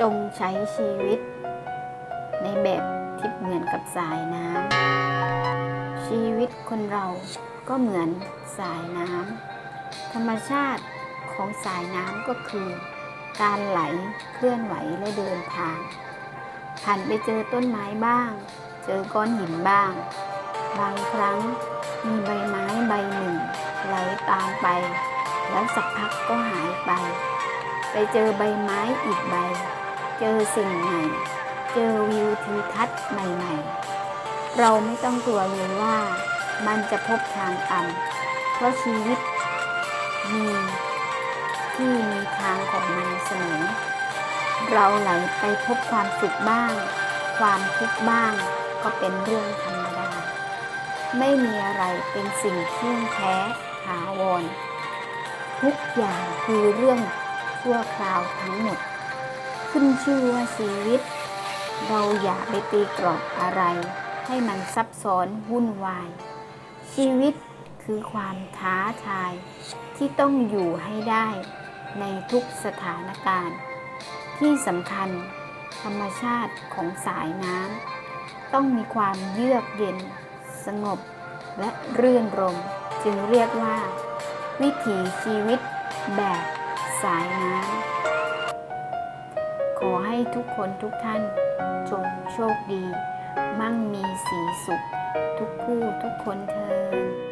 จงใช้ชีวิต ในแบบที่เหมือนกับสายน้ำชีวิตคนเราก็เหมือนสายน้ำธรรมชาติของสายน้ำก็คือ การไหลเคลื่อนไหวและเดินทางผ่านไปเจอต้นไม้บ้าง เจอก้อนหินบ้าง บางครั้งมีใบไม้ใบหนึ่งไหลตามไป แล้วสักพักก็หายไป ไปเจอใบไม้อีกใบ เจอสิ่งใหม่ เจอวิวทิวทัศน์ใหม่ๆ เราไม่ต้องกลัวเลยว่ามันจะพบทางตัน เพราะชีวิตมีที่มีทางของมันเสมอ เราไหลไปพบความสุขบ้าง ความทุกข์บ้างก็เป็นเรื่องธรรมดา ไม่มีอะไรเป็นสิ่งเที่ยงแท้ถาวรทุกอย่างคือเรื่องชั่วคราวทั้งหมด ขึ้นชื่อว่าชีวิต เราอย่าไปตีกรอบอะไร ให้มันซับซ้อนวุ่นวาย ชีวิตคือความท้าทายที่ต้องอยู่ให้ได้ในทุกสถานการณ์ ที่สำคัญธรรมชาติของสายน้ำต้องมีความเยือกเย็น สงบ และเรื่นรม จึงเรียกว่า วิถีชีวิตแบบสายน้ำ อให้ทุกคนทุกท่านจงโชคดี มั่งมีสีสุข ทุกคู่ทุกคนเทิน